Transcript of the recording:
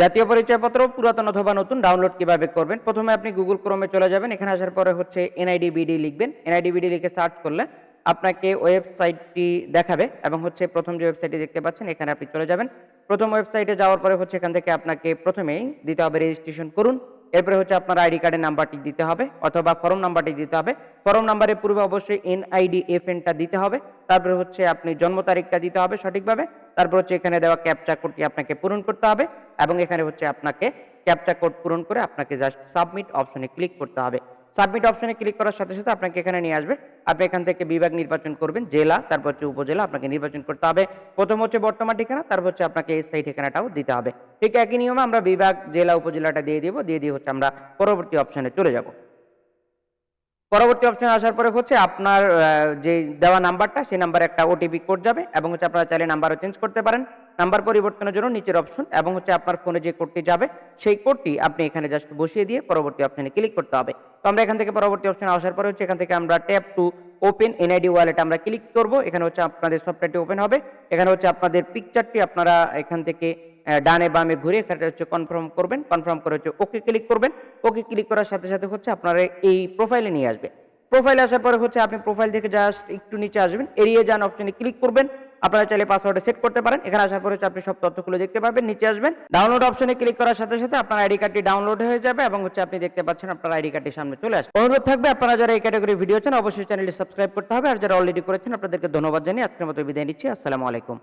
জাতীয় পরিচয়পত্র, পুরাতন অথবা নতুন ডাউনলোড কীভাবে করবেন? প্রথমে আপনি গুগল ক্রোমে চলে যাবেন, এখানে আসার পরে হচ্ছে এনআইডি বিডি লিখবেন। এনআইডি বিডি লিখে সার্চ করলে আপনাকে ওয়েবসাইটটি দেখাবে এবং হচ্ছে প্রথম যে ওয়েবসাইটটি দেখতে পাচ্ছেন, এখানে আপনি চলে যাবেন। প্রথম ওয়েবসাইটে যাওয়ার পরে হচ্ছে এখান থেকে আপনাকে প্রথমেই দিতে হবে রেজিস্ট্রেশন করুন। এরপরে হচ্ছে আপনার আইডি কার্ডের নাম্বারটি দিতে হবে অথবা ফর্ম নাম্বারটি দিতে হবে। ফর্ম নাম্বারের পূর্বে অবশ্যই এনআইডি এফএনটা দিতে হবে। তারপরে হচ্ছে আপনি জন্ম তারিখটা দিতে হবে সঠিকভাবে। তারপর হচ্ছে এখানে দেওয়া ক্যাপচা কোডটি আপনাকে পূরণ করতে হবে। এবং এখানে হচ্ছে আপনাকে ক্যাপচা কোড পূরণ করে আপনাকে জাস্ট সাবমিট অপশনে ক্লিক করতে হবে। সাবমিট অপশনে ক্লিক করার সাথে সাথে আপনাকে এখানে নিয়ে আসবে। আপনি এখান থেকে বিভাগ নির্বাচন করবেন, জেলা, তারপর হচ্ছে উপজেলা আপনাকে নির্বাচন করতে হবে। প্রথম হচ্ছে বর্তমান ঠিকানা, তারপর হচ্ছে আপনাকে স্থায়ী ঠিকানাটাও দিতে হবে। ঠিক একই নিয়মে আমরা বিভাগ, জেলা, উপজেলাটা দিয়ে দিব, দিয়ে দিয়ে হচ্ছে আমরা পরবর্তী অপশনে চলে যাব। পরবর্তী অপশনে আসার পরে হচ্ছে আপনার যে দেওয়া নাম্বারটা সেই নাম্বারে একটা ওটিপি কোড যাবে এবং হচ্ছে আপনারা চাইলে নাম্বারও চেঞ্জ করতে পারেন। নাম্বার পরিবর্তনের জন্য নিচের অপশন এবং হচ্ছে আপনার ফোনে যে কোডটি যাবে, সেই কোডটি আপনি এখানে জাস্ট বসিয়ে দিয়ে পরবর্তী অপশনে ক্লিক করতে হবে। তো আমরা এখান থেকে পরবর্তী অপশনে আসার পরে হচ্ছে এখান থেকে আমরা tap to open NID wallet আমরা ক্লিক করব। এখানে হচ্ছে আপনাদের সফটওয়্যারটি ওপেন হবে। এখানে হচ্ছে আপনাদের পিকচারটি আপনারা এখান থেকে ডানে বামে ঘুরে এখানে হচ্ছে কনফার্ম করবেন। কনফার্ম করে হচ্ছে ওকে ক্লিক করবেন। ওকে ক্লিক করার সাথে সাথে হচ্ছে আপনারা এই প্রোফাইলে নিয়ে আসবে। প্রোফাইলে আসার পরে হচ্ছে আপনি প্রোফাইল থেকে জাস্ট একটু নিচে আসবেন। এড়িয়ে যান অপশনে ক্লিক করবেন। আপনারা চাইলে পাসওয়ার্ডে সেট করতে পারেন। এখানে আসার পরে আপনি সব তথ্যগুলো দেখতে পাবেন, নিচে আসবেন। ডাউনলোড অপশনে ক্লিক করার সাথে সাথে আপনার আইডি কার্ডটি ডাউনলোড হয়ে যাবে এবং হচ্ছে আপনি দেখতে পাচ্ছেন আপনার আইডি কার্ডটি সামনে চলে আসবে। অনুরোধ থাকবে, আপনারা যারা এই ক্যাটাগরি ভিডিও চান, অবশ্যই চ্যানেলটি সাবস্ক্রাইব করতে হবে। আর যারা অলরেডি করেছেন, আপনাদেরকে ধন্যবাদ জানিয়ে আজকের মতো বিদায় নিচ্ছি। আসসালামু আলাইকুম।